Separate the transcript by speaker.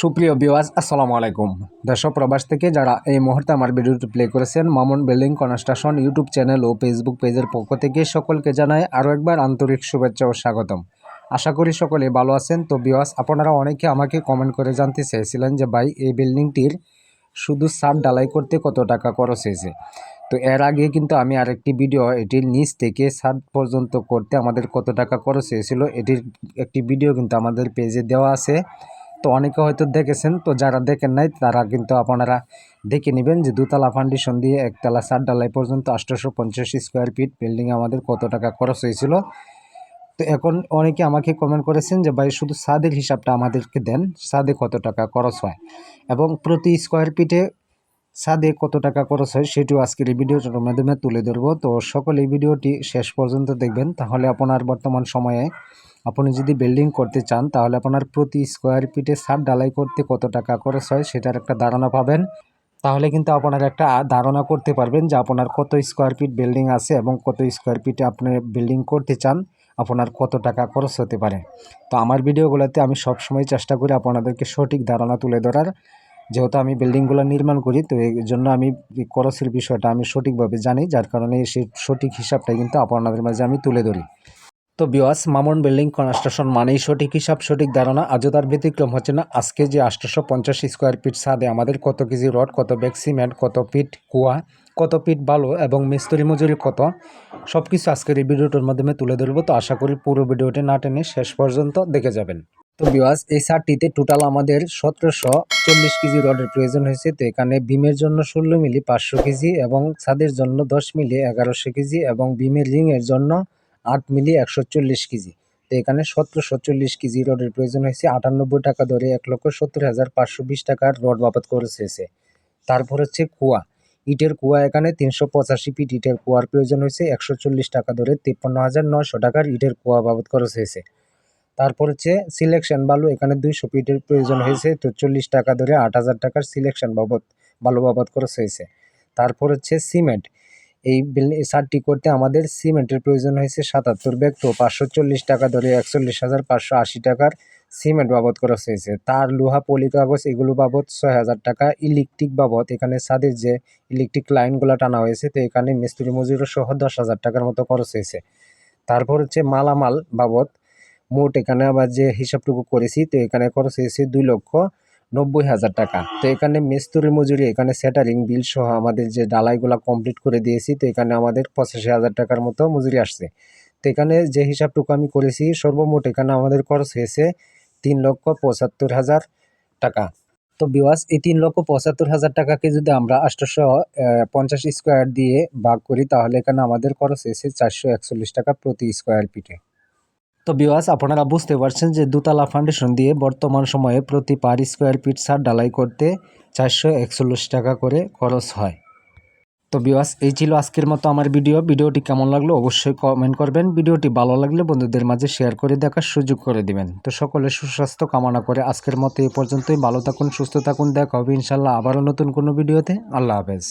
Speaker 1: সুপ্রিয় বিওয়াজ আসসালামু আলাইকুম। দেশ প্রবাস থেকে যারা এই মুহূর্তে আমার ভিডিওটি প্লে করেছেন, Mamun building construction YouTube channel ও ফেসবুক পেজের পক্ষ থেকে সকলকে জানায় আরও একবার আন্তরিক শুভেচ্ছা ও স্বাগতম। আশা করি সকলে ভালো আছেন। তো বিওয়াজ আপনারা অনেকে আমাকে কমেন্ট করে জানতে চেয়েছিলেন যে, ভাই, এই বিল্ডিংটির শুধু ছাদ ডালাই করতে কত টাকা খরচ হয়েছে? তো এর আগে কিন্তু আমি আরেকটি ভিডিও এটির নিচ থেকে ছাদ পর্যন্ত করতে আমাদের কত টাকা খরচ হয়েছিল, এটির একটি ভিডিও কিন্তু আমাদের পেজে দেওয়া আছে। তো অনেকে হয়তো দেখেছেন, তো যারা দেখেন নাই, তারা কিন্তু আপনারা দেখে নেবেন যে দুতলা ফাউন্ডেশন দিয়ে একতলা সাত ডালাই পর্যন্ত আঠারোশো পঞ্চাশ স্কোয়ার ফিট বিল্ডিং আমাদের কত টাকা খরচ হয়েছিল। তো এখন অনেকে আমাকে কমেন্ট করেছেন যে, ভাই, শুধু সাদের হিসাবটা আমাদেরকে দেন সাদে কত টাকা খরচ হয়? এবং প্রতি স্কোয়ার ফিটে সাদে কত টাকা খরচ হয়, সেটিও আজকের এই ভিডিওটার মাধ্যমে তুলে ধরবো। তো সকলে এই ভিডিওটি শেষ পর্যন্ত দেখবেন। তাহলে আপনার বর্তমান সময়ে আপনি যদি বিল্ডিং করতে চান, তাহলে আপনার প্রতি স্কোয়ার ফিটে ছাদ ডালাই করতে কত টাকা খরচ হয় সেটার একটা ধারণা পাবেন। তাহলে কিন্তু আপনার একটা ধারণা করতে পারবেন যে আপনার কত স্কোয়ার ফিট বিল্ডিং আছে এবং কত স্কোয়ার ফিটে আপনি বিল্ডিং করতে চান, আপনার কত টাকা খরচ হতে পারে। তো আমার ভিডিওগুলোতে আমি সবসময় চেষ্টা করি আপনাদেরকে সঠিক ধারণা তুলে ধরার। যেহেতু আমি বিল্ডিংগুলো নির্মাণ করি, তো এই জন্য আমি খরচের বিষয়টা আমি সঠিকভাবে জানি, যার কারণে সেই সঠিক হিসাবটাই কিন্তু আপনাদের মাঝে আমি তুলে ধরি। তো বিওয়াস মামুন বিল্ডিং কনস্ট্রাকশন মানেই সঠিক হিসাব, সঠিক ধারণা। আজও তার ব্যতিক্রম হচ্ছে না। আজকে যে আটশোশো পঞ্চাশ স্কোয়ার ফিট ছাদে আমাদের কত কেজি রড, কত ব্যাগ সিমেন্ট কত ফিট কুয়া, কত ফিট বালু এবং মিস্ত্রি মজুরি কত সব কিছু আজকের এই ভিডিওটার মাধ্যমে তুলে ধরবো। তো আশা করি পুরো ভিডিওটি না টেনে শেষ পর্যন্ত দেখে যাবেন। তো বিওয়াস এই সারটিতে টোটাল আমাদের সতেরোশো চল্লিশ কেজি রডের প্রয়োজন হয়েছে। তো এখানে বিমের জন্য ষোলো মিলি, পাঁচশো কেজি এবং ছাদের জন্য দশ মিলি, এগারোশো কেজি এবং বিমের রিংয়ের জন্য আট মিলি একশো চল্লিশ কেজি। তো এখানে সতেরোশো চল্লিশ কেজি রডের প্রয়োজন হয়েছে। আটানব্বই টাকা ধরে এক লক্ষ সত্তর হাজার পাঁচশো বিশ টাকার রড বাবদ খরচ হয়েছে। তারপর হচ্ছে কুয়া। ইটের কুয়া এখানে তিনশো পঁচাশি ফিট ইটের কুয়ার প্রয়োজন হয়েছে। একশো চল্লিশ টাকা ধরে তিপ্পান্ন হাজার নশো টাকার ইটের কুয়া বাবদ খরচ হয়েছে। তারপর হচ্ছে সিলেকশন বালু এখানে দুইশো ফিটের প্রয়োজন হয়েছে। তো চল্লিশ টাকা ধরে আট হাজার টাকার সিলেকশন বাবদ বালু বাবদ খরচ হয়েছে। তারপর হচ্ছে সিমেন্ট। এই সারটি করতে আমাদের সিমেন্টের প্রয়োজন হয়েছে সাতাত্তর ব্যাগ। তো পাঁচশো চল্লিশ টাকা ধরে একচল্লিশ হাজার পাঁচশো আশি টাকার সিমেন্ট বাবদ খরচ হয়েছে। তার লোহা পলি কাগজ এগুলো বাবদ ছয় হাজার টাকা। ইলেকট্রিক বাবদ এখানে ছাদের যে ইলেকট্রিক লাইনগুলো টানা হয়েছে, তো এখানে মিস্ত্রি মজুরি সহ দশ হাজার টাকার মতো খরচ হয়েছে। তারপর হচ্ছে মালামাল বাবদ। মোট এখানে আবার যে হিসাবটুকু করেছি, তো এখানে খরচ হয়েছে দুই লক্ষ নব্বই হাজার টাকা। তো এখানে মিস্ত্রি মজুরি, এখানে সেটারিং, বিল সহ আমাদের যে ডালাইগুলো কমপ্লিট করে দিয়েছি, তো এখানে আমাদের পঁচাশি হাজার টাকার মতো মজুরি আসছে। তো এখানে যে হিসাবটুকু আমি করেছি, সর্বমোট এখানে আমাদের খরচ হয়েছে তিন লক্ষ পঁচাত্তর হাজার টাকা। তো বিওয়াস এই তিন লক্ষ পঁচাত্তর হাজার টাকাকে যদি আমরা আটশোশো পঞ্চাশ স্কোয়ার দিয়ে ভাগ করি, তাহলে এখানে আমাদের খরচ হয়েছে চারশো একচল্লিশ টাকা প্রতি স্কোয়ার ফিটে তো বিওয়াস আপনারা বুঝতে পারছেন যে দুতলা ফাউন্ডেশন দিয়ে বর্তমান সময়ে প্রতি পার স্কোয়ার ফিট সার ডালাই করতে চারশো একচল্লিশ টাকা করে খরচ হয়। তো বিওয়াস এই ছিল আজকের মতো আমার ভিডিও ভিডিওটি কেমন লাগল অবশ্যই কমেন্ট করবেন। ভিডিওটি ভালো লাগলে বন্ধুদের মাঝে শেয়ার করে দেখার সুযোগ করে দিবেন। তো সকলে সুস্বাস্থ্য কামনা করে আজকের মতো এই পর্যন্তই। ভালো থাকুন, সুস্থ থাকুন। দেখা হবে ইনশাল্লাহ আবারও নতুন কোনো ভিডিওতে আল্লাহ হাফেজ।